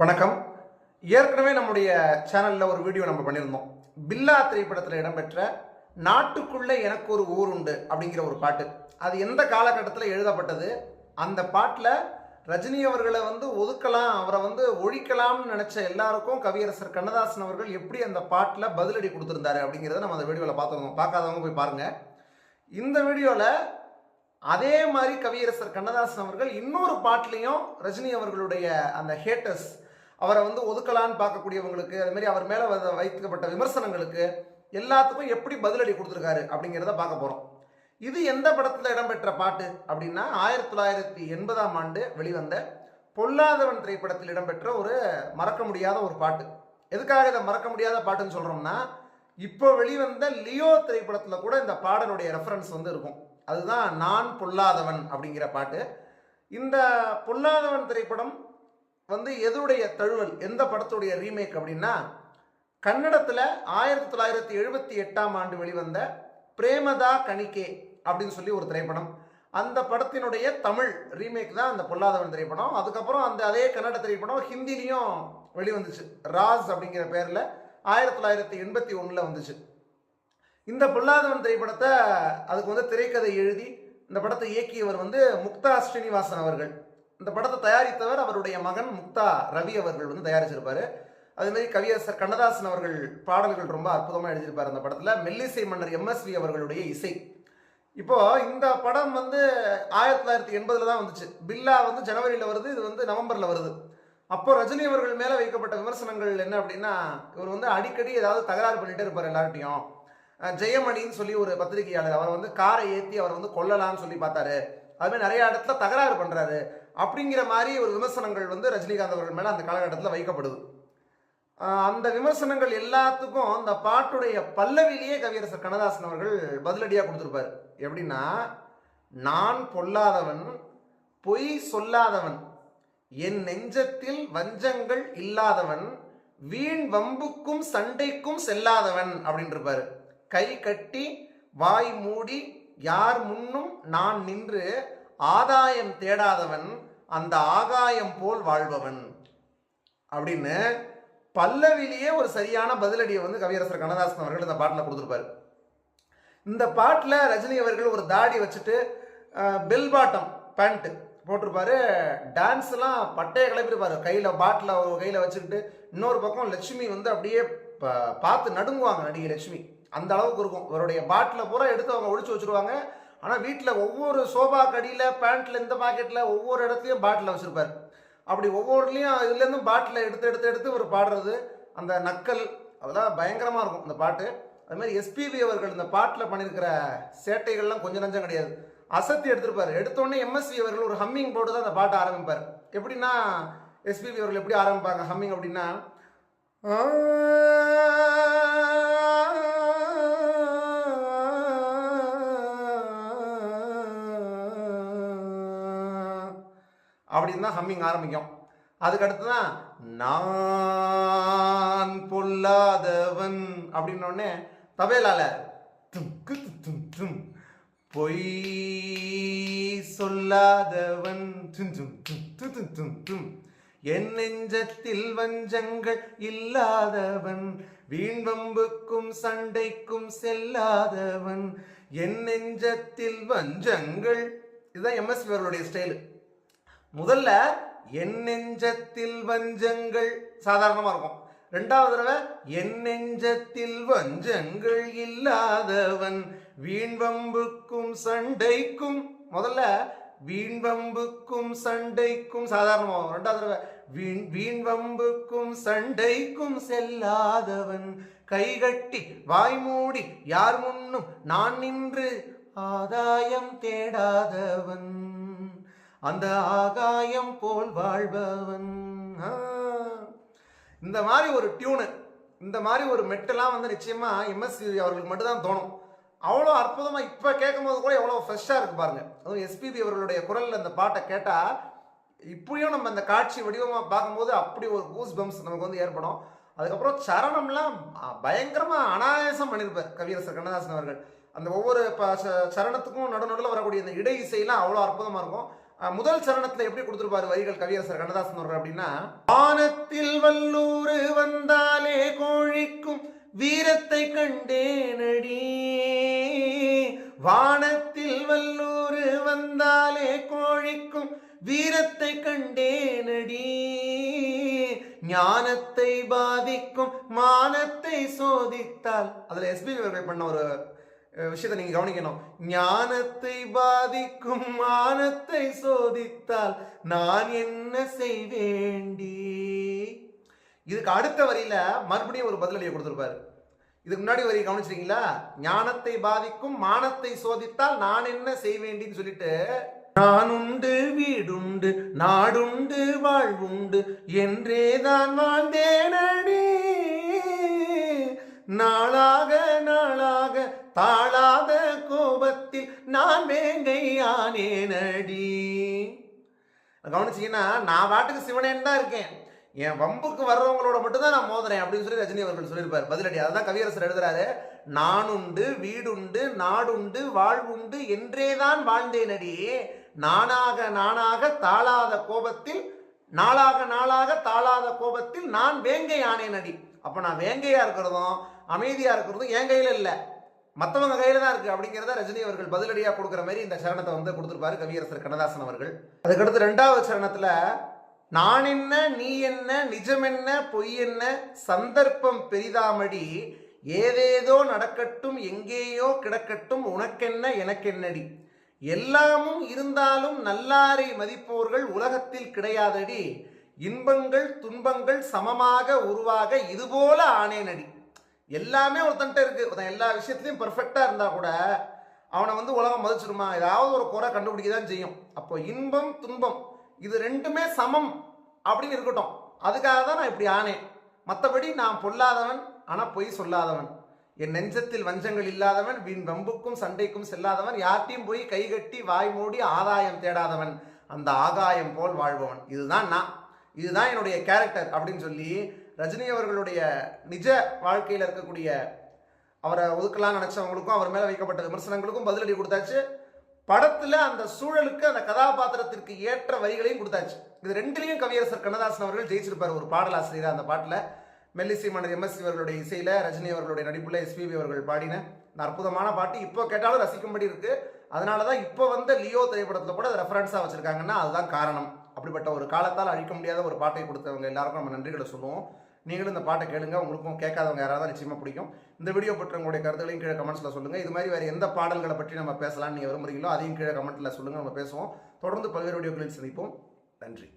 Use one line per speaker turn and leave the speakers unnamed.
வணக்கம். ஏற்கனவே நம்முடைய சேனலில் ஒரு வீடியோ நம்ம பண்ணியிருந்தோம். பில்லா திரைப்படத்தில் இடம்பெற்ற நாட்டுக்குள்ளே எனக்கு ஒரு ஊர் உண்டு அப்படிங்கிற ஒரு பாட்டு. அது எந்த காலகட்டத்தில் எழுதப்பட்டது? அந்த பாட்டில் ரஜினி அவர்களை வந்து ஒதுக்கலாம் அவரை வந்து ஒழிக்கலாம்னு நினச்ச எல்லாருக்கும் கவியரசர் கண்ணதாசன் அவர்கள் எப்படி அந்த பாட்டில் பதிலடி கொடுத்துருந்தாரு அப்படிங்கிறத நம்ம அந்த வீடியோவில் பார்த்துருந்தோம். பார்க்காதவங்க போய் பாருங்கள் இந்த வீடியோவில் அதே மாதிரி கவியரசர் கண்ணதாசன் அவர்கள் இன்னொரு பாட்டிலையும் ரஜினி அவர்களுடைய அந்த ஹேட்டர்ஸ் அவரை வந்து ஒதுக்கலான்னு பார்க்கக்கூடியவங்களுக்கு அது மாதிரி அவர் மேலே வைக்கப்பட்ட விமர்சனங்களுக்கு எல்லாத்துக்கும் எப்படி பதிலடி கொடுத்துருக்காரு அப்படிங்கிறத பார்க்க போகிறோம் இது எந்த படத்தில் இடம்பெற்ற பாட்டு அப்படின்னா ஆயிரத்தி தொள்ளாயிரத்தி எண்பதாம் ஆண்டு வெளிவந்த பொல்லாதவன் திரைப்படத்தில் இடம்பெற்ற ஒரு மறக்க முடியாத ஒரு பாட்டு. எதுக்காக இதை மறக்க முடியாத பாட்டுன்னு சொல்கிறோம்னா இப்போ வெளிவந்த லியோ திரைப்படத்தில் கூட இந்த பாடலுடைய ரெஃபரன்ஸ் வந்து இருக்கும். அதுதான் நான் பொல்லாதவன் அப்படிங்கிற பாட்டு. இந்த பொல்லாதவன் திரைப்படம் வந்து எதுடைய தழுவல் எந்த படத்துடைய ரீமேக் அப்படின்னா கன்னடத்தில் ஆயிரத்தி தொள்ளாயிரத்தி எழுபத்தி எட்டாம் ஆண்டு வெளிவந்த பிரேமதா கணிகே அப்படின்னு சொல்லி ஒரு திரைப்படம். அந்த படத்தினுடைய தமிழ் ரீமேக் தான் அந்த பொல்லாதவன் திரைப்படம். அதுக்கப்புறம் அந்த அதே கன்னட திரைப்படம் ஹிந்திலையும் வெளிவந்துச்சு. ராஸ் அப்படிங்கிற பேரில் ஆயிரத்தி தொள்ளாயிரத்தி எண்பத்தி ஒன்றில் வந்துச்சு. இந்த பொல்லாதவன் திரைப்படத்தை அதுக்கு வந்து திரைக்கதை எழுதி இந்த படத்தை இயக்கியவர் வந்து முக்தா ஸ்ரீனிவாசன் அவர்கள். இந்த படத்தை தயாரித்தவர் அவருடைய மகன் முக்தா ரவி அவர்கள் வந்து தயாரிச்சிருப்பாரு. அதே மாதிரி கவியரசர் கண்ணதாசன் அவர்கள் பாடல்கள் ரொம்ப அற்புதமாக எழுதியிருப்பார் அந்த படத்தில். மெல்லிசை மன்னர் எம்எஸ்வி அவர்களுடைய இசை. இப்போது இந்த படம் வந்து ஆயிரத்தி தொள்ளாயிரத்தி எண்பதுல தான் வந்துச்சு. பில்லா வந்து ஜனவரியில் வருது இது வந்து நவம்பரில் வருது. அப்போ ரஜினி அவர்கள் மேலே வைக்கப்பட்ட விமர்சனங்கள் என்ன அப்படின்னா இவர் வந்து அடிக்கடி ஏதாவது தகராறு பண்ணிகிட்டே இருப்பார் எல்லார்ட்டையும் ஜெயமணின்னு சொல்லி ஒரு பத்திரிகையாளர் அவர் வந்து காரை ஏற்றி அவர் வந்து கொல்லலாம்னு சொல்லி பார்த்தாரு. அதுமாதிரி நிறைய இடத்துல தகராறு பண்ணுறாரு அப்படிங்கிற மாதிரி ஒரு விமர்சனங்கள் வந்து ரஜினிகாந்த் அவர்கள் மேலே அந்த காலகட்டத்தில் வைக்கப்படுது. அந்த விமர்சனங்கள் எல்லாத்துக்கும் அந்த பாட்டுடைய பல்லவிலேயே கவியரசர் கண்ணதாசன் அவர்கள் பதிலடியாக கொடுத்துருப்பார். எப்படின்னா நான் பொல்லாதவன் பொய் சொல்லாதவன் என் நெஞ்சத்தில் வஞ்சங்கள் இல்லாதவன் வீண் வம்புக்கும் சண்டைக்கும் செல்லாதவன் அப்படின்னு கை கட்டி வாய் மூடி யார் முன்னும் நான் நின்று ஆதாயம் தேடாதவன் அந்த ஆகாயம் போல் வாழ்பவன். அப்படின்னு பல்லவிலேயே ஒரு சரியான பதிலடியை வந்து கவியரசர் கண்ணதாசன் அவர்கள் இந்த பாட்டில் கொடுத்துருப்பாரு. இந்த பாட்டில் ரஜினி அவர்கள் ஒரு தாடி வச்சுட்டு பெல் பாட்டம் பேண்ட்டு போட்டிருப்பாரு. டான்ஸ்லாம் பட்டையை கிளப்பிருப்பாரு கையில் பாட்டில் கையில் வச்சுக்கிட்டு இன்னொரு பக்கம் லட்சுமி வந்து அப்படியே ப- பார்த்து நடுங்குவாங்க நடிகை லட்சுமி. அந்த அளவுக்கு இருக்கும். இவருடைய பாட்டில் பூரா எடுத்து அவங்க ஒழிச்சு வச்சிருவாங்க. ஆனால் வீட்டில் ஒவ்வொரு சோபா கடியில் பேண்ட்டில் இந்த பாக்கெட்டில் ஒவ்வொரு இடத்துலையும் பாட்டில் வச்சுருப்பார். அப்படி ஒவ்வொருலையும் இதுலேருந்தும் பாட்டில் எடுத்து எடுத்து எடுத்து ஒரு பாடுறது அந்த நக்கல் அதெல்லாம் பயங்கரமாக இருக்கும் இந்த பாட்டு. அது மாதிரி எஸ்பிபி அவர்கள் இந்த பாட்டில் பண்ணியிருக்கிற சேட்டைகள்லாம் கொஞ்சம் நஞ்சம் கிடையாது. அசத்தி எடுத்திருப்பார். எடுத்தோடனே எம்எஸ்வி அவர்கள் ஒரு ஹம்மிங் போட்டு தான் அந்த பாட்டை ஆரம்பிப்பார். எப்படின்னா எஸ்பிபி அவர்கள் எப்படி ஆரம்பிப்பாங்க? ஹம்மிங் அப்படின்னா அப்படின்னு தான் ஹம்மிங் ஆரம்பிக்கும். அதுக்கடுத்து தான் நான் பொல்லாதவன் அப்படின்னோடனே தபேலால துக்கு தும் தும் பொய் சொல்லாதவன் தும் தும் தும் தும் தும் தும் என் நெஞ்சத்தில் வஞ்சங்கள் இல்லாதவன் வீண்வம்புக்கும் சண்டைக்கும் செல்லாதவன் என் நெஞ்சத்தில் வஞ்சங்கள் இதுதான் எம்எஸ் அவர்களுடைய ஸ்டைலு முதல்ல என் நெஞ்சத்தில் வஞ்சங்கள் சாதாரணமாக இருக்கும். ரெண்டாவது தடவை என் நெஞ்சத்தில் வஞ்சங்கள் இல்லாதவன் வீண்வம்புக்கும் சண்டைக்கும் முதல்ல வீண்வம்புக்கும் சண்டைக்கும் சாதாரணமாகும் ரெண்டாவது தடவை வீண் வீண்வம்புக்கும் சண்டைக்கும் செல்லாதவன் கைகட்டி வாய்மூடி யார் முன்னும் நான் நின்று ஆதாயம் தேடாதவன். அந்த ஆகாயம் போல் வாழ்பவன். இந்த மாதிரி ஒரு டியூனு இந்த மாதிரி ஒரு மெட்டெல்லாம் வந்து நிச்சயமா எம்எஸ்சி அவர்களுக்கு மட்டும்தான் தோணும். அவ்வளோ அற்புதமாக இப்போ கேட்கும்போது கூட எவ்வளோ ஃப்ரெஷ்ஷாக இருக்கு பாருங்க. அதுவும் எஸ்பிபி அவர்களுடைய குரலில் அந்த பாட்டை கேட்டால் இப்பயும் நம்ம அந்த காட்சி வடிவமாக பார்க்கும்போது அப்படி ஒரு கூஸ் பம்ப்ஸ் நமக்கு வந்து ஏற்படும். அதுக்கப்புறம் சரணம்லாம் பயங்கரமாக அனாயாசம் பண்ணியிருப்பார் கவியரசர் கண்ணதாசன் அவர்கள். அந்த ஒவ்வொரு ப- ச- சரணத்துக்கும் நடு வரக்கூடிய இந்த இடை இசையெல்லாம் அவ்வளோ அற்புதமாக இருக்கும். முதல் சரணத்துல எப்படி கொடுத்துருப்பாரு வரிகள் கவியரசர் கண்ணதாசன் அவர்கள் அப்படின்னா வானத்தில் வல்லூர் வந்தாலே கோழிக்கும் வீரத்தை கண்டேனடி. வானத்தில் வல்லூர் வந்தாலே கோழிக்கும் வீரத்தை கண்டேனடி. ஞானத்தை பாதிக்கும் மானத்தை சோதித்தால் அதுல எஸ்பி பண்ண ஒரு விஷயத்தை நீங்க கவனிக்கணும். ஞானத்தை பாதிக்கும் மானத்தை சோதித்தால் நான் என்ன செய்வேண்டி? இதுக்கு அடுத்த வரியில மறுபடியும் ஒரு பதிலடியை கொடுத்துருப்பாரு. இதுக்கு முன்னாடி வரி கவனிச்சிருக்கீங்களா? ஞானத்தை பாதிக்கும் மானத்தை சோதித்தால் நான் என்ன செய்வேண்டின்னு சொல்லிட்டு நான் உண்டு வீடுண்டு நாடுண்டு வாழ்வுண்டு என்றே தான் வாழ்ந்தேனடி. நாளாக நாளாக தாழாத கோபத்தில் நான் வேங்கையானேனடி கவனிச்சிங்கன்னா நான் பாட்டுக்கு சிவனேன்னு தான் இருக்கேன். என் வம்புக்கு வர்றவங்களோட மட்டும்தான் நான் மோதுறேன் அப்படின்னு சொல்லி ரஜினி அவர்கள் சொல்லியிருப்பார். பதிலடி அதுதான் கவியரசர் எழுதுறாரு. நானுண்டு வீடுண்டு நாடுண்டு வாழ்வுண்டு என்றேதான் வாழ்ந்தேனடி நானாக நானாக தாழாத கோபத்தில் நாளாக நாளாக தாழாத கோபத்தில் நான் வேங்கை ஆனேனடி அப்போ நான் வேங்கையாக இருக்கிறதும் அமைதியாக இருக்கிறதும் என் கையில் இல்லை. மற்றவங்க கையில தான் இருக்கு அப்படிங்கிறத ரஜினி அவர்கள் பதிலடியா கொடுக்குற மாதிரி இந்த சரணத்தை வந்து கொடுத்துருப்பாரு கவியரசர் கண்ணதாசன் அவர்கள். அதுக்கடுத்து ரெண்டாவது சரணத்துல நான் என்ன நீ என்ன நிஜம் என்ன பொய் என்ன சந்தர்ப்பம் பெரிதாமடி ஏதேதோ நடக்கட்டும் எங்கேயோ கிடக்கட்டும் உனக்கென்ன எனக்கென்னடி. எல்லாமும் இருந்தாலும் நல்லாரை மதிப்போர்கள் உலகத்தில் கிடையாதடி. இன்பங்கள் துன்பங்கள் சமமாக உருவாக இதுபோல ஆனேனடி. எல்லாமே ஒருத்தன்ட்ட இருக்கு. ஒருத்தன் எல்லா விஷயத்துலையும் பர்ஃபெக்டாக இருந்தால் கூட அவனை வந்து உலகம் மதிச்சிருமா? ஏதாவது ஒரு குறை கண்டுபிடிக்க தான் செய்யும். அப்போ இன்பம் துன்பம் இது ரெண்டுமே சமம் அப்படின்னு இருக்கட்டும். அதுக்காக தான் நான் இப்படி ஆனேன். மற்றபடி நான் பொல்லாதவன் ஆனால் பொய் சொல்லாதவன். என் நெஞ்சத்தில் வஞ்சங்கள் இல்லாதவன் வீண் வம்புக்கும் சண்டைக்கும் செல்லாதவன் யார்ட்டையும் போய் கை கட்டி வாய் மூடி ஆதாயம் தேடாதவன். அந்த ஆகாயம் போல் வாழ்பவன். இதுதான் நான். இதுதான் என்னுடைய கேரக்டர் அப்படின்னு சொல்லி ரஜினி அவர்களுடைய நிஜ வாழ்க்கையில் இருக்கக்கூடிய அவரை ஒதுக்கலாம் நினைச்சவங்களுக்கும் அவர் மேலே வைக்கப்பட்ட விமர்சனங்களுக்கும் பதிலடி கொடுத்தாச்சு. படத்தில் அந்த சூழலுக்கு அந்த கதாபாத்திரத்திற்கு ஏற்ற வரிகளையும் கொடுத்தாச்சு. இது ரெண்டுலையும் கவியரசர் கண்ணதாசன் அவர்கள் ஜெயிச்சிருப்பார் ஒரு பாடலாசிரியர் அந்த பாட்டில். மெல்லிசி மன்னர் எம்எஸ்சி அவர்களுடைய இசையில் ரஜினி அவர்களுடைய நடிப்பில் எஸ்பிபி அவர்கள் பாடின இந்த அற்புதமான பாட்டு இப்போ கேட்டாலும் ரசிக்கும்படி இருக்குது அதனால தான் இப்போ வந்த லியோ திரைப்படத்தில் கூட அதை ரெஃபரன்ஸாக வச்சுருக்காங்கன்னா அதுதான் காரணம். அப்படிப்பட்ட ஒரு காலத்தால் அழிக்க முடியாத ஒரு பாட்டை கொடுத்தவங்க எல்லாருக்கும் நம்ம நன்றிகளை சொல்லுவோம். நீங்களும் இந்த பாட்டை கேளுங்க. உங்களுக்கும் கேட்காதவங்க யாராவது நிச்சயமாக பிடிக்கும். இந்த வீடியோ பற்றி உங்களுடைய கருத்துக்களையும் கீழே கமெண்ட்ஸில் சொல்லுங்கள் இது மாதிரி வேறு எந்த பாடல்களை பற்றி நம்ம பேசலாம் நீங்கள் விரும்புகிறீங்களோ அதையும் கீழே கமெண்ட்டில் சொல்லுங்கள் நம்ம பேசுவோம். தொடர்ந்து பல்வேறு வீடியோக்களில் சந்திப்போம். நன்றி.